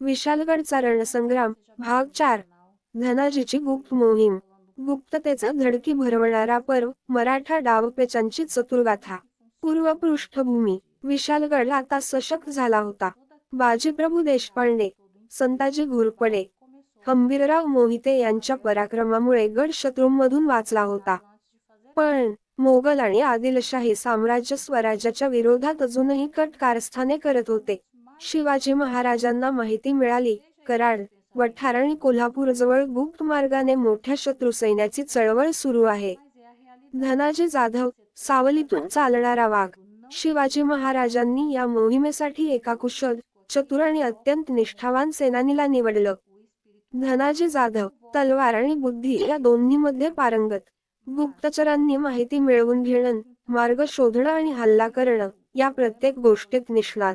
विशालगडचा रणसंग्राम भाग चार. धनाजीची गुप्त मोहीम. गुप्ततेचा धडकी भरवणारा पर्व मराठा डावपेचांची चतुर्गाथा. पूर्व पृष्ठभूमी विशालगड आता सशक्त झाला होता. बाजीप्रभू देशपांडे संताजी घोरपडे हंबीरराव मोहिते यांच्या पराक्रमामुळे गड शत्रूंमधून वाचला होता. पण मोगल आणि आदिलशाही साम्राज्य स्वराज्याच्या विरोधात अजूनही कट कारस्थाने करत होते. शिवाजी महाराजांना माहिती मिळाली. कराड वठार आणि कोल्हापूर जवळ गुप्त मार्गाने मोठ्या शत्रू सैन्याची चळवळ सुरू आहे. धनाजी जाधव सावलीतून चालणारा वाघ. शिवाजी महाराजांनी या मोहिमेसाठी एका कुशल चतुर आणि अत्यंत निष्ठावान सेनानीला निवडलं. धनाजी जाधव तलवार आणि बुद्धी या दोन्हीमध्ये पारंगत. गुप्तचरांनी माहिती मिळवून घेणं मार्ग शोधणं आणि हल्ला करणं या प्रत्येक गोष्टीत निष्णात.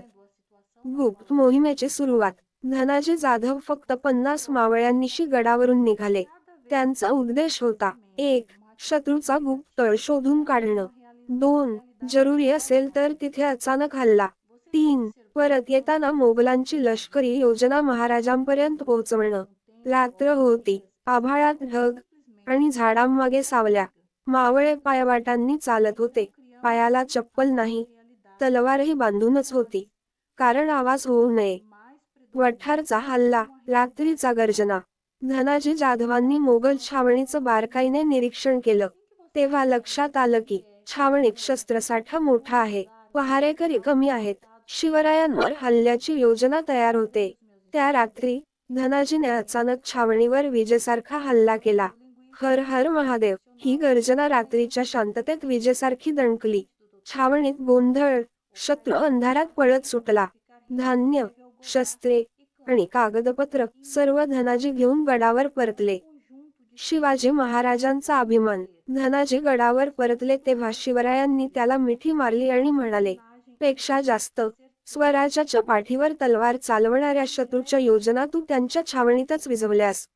गुप्त मोहिमेची सुरुवात. धनाजी जाधव फक्त पन्नास मावळ्यांनीशी गडावरून निघाले. त्यांचा उद्देश होता एक शत्रूचा गुप्त तळ शोधून काढणं. दोन जरुरी असेल तर तिथे अचानक हल्ला. तीन परत येताना मोगलांची लष्करी योजना महाराजांपर्यंत पोहोचवणं. रात्र होती आभाळात ढग आणि झाडांमागे सावल्या. मावळे पायवाटांनी चालत होते. पायाला चप्पल नाही. तलवारही बांधूनच होती. कारण आवाज होऊ नये. वठारचा हल्ला रात्रीचा गर्जना. धनाजी जाधवांनी मोगल छावणीचं बारकाईने निरीक्षण केलं. तेव्हा लक्षात आलं की छावणीत शस्त्रसाठा मोठा आहे. पहारेकरी कमी आहेत. शिवरायांवर हल्ल्याची योजना तयार होते. त्या रात्री धनाजीने अचानक छावणीवर विजेसारखा हल्ला केला. हर हर महादेव ही गर्जना रात्रीच्या शांततेत विजेसारखी दणकली. छावणीत गोंधळ शत्रू अंधारात पळत सुटला. धान्य शस्त्रे आणि कागदपत्र सर्व धनाजी घेऊन गडावर परतले. शिवाजी महाराजांचा अभिमान. धनाजी गडावर परतले तेव्हा शिवरायांनी त्याला मिठी मारली आणि म्हणाले पेक्षा जास्त. स्वराज्याच्या पाठीवर तलवार चालवणाऱ्या शत्रूच्या योजना तू त्यांच्या छावणीतच विझवल्यास.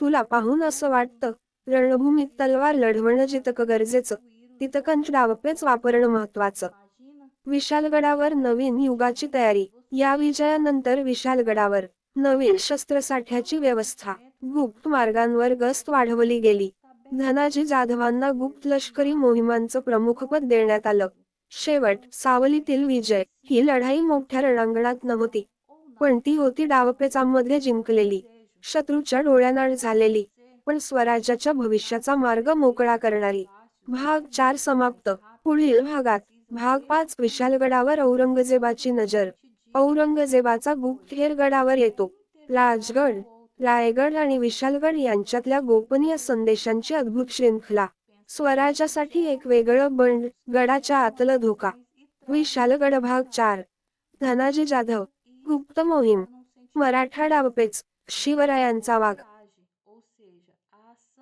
तुला पाहून असं वाटतं रणभूमीत तलवार लढवणं जितकं गरजेचं तितकं डावपेच वापरणं महत्वाचं विशालगडावर नवीन युगाची तयारी. या विजयानंतर विशालगडावर नवीन शस्त्रसाठ्याची व्यवस्था. गुप्त मार्गांवर गस्त वाढवली गेली. धनाजी जाधवांना गुप्त लष्करी मोहिमांचं प्रमुखपद देण्यात आलं. शेवट सावलीतील विजय ही लढाई मोठ्या रणांगणात नव्हती पण ती होती डावपेचांमध्ये जिंकलेली. शत्रूच्या डोळ्यानाड झालेली पण स्वराज्याच्या भविष्याचा मार्ग मोकळा करणारी. भाग चार समाप्त. पुढील भागात भाग पाच विशालगडावर औरंगजेबाची नजर. औरंगजेबाचा गुप्तहेर गडावर येतो. राजगड रायगड आणि विशालगड यांच्यातल्या गोपनीय संदेशांची अद्भुत श्रृंखला. स्वराज्यासाठी एक वेगळं बंड गडाच्या आतलं धोका. विशालगड भाग चार. धनाजी जाधव गुप्त मोहीम. मराठा डावपेच शिवरायांचा वाघ.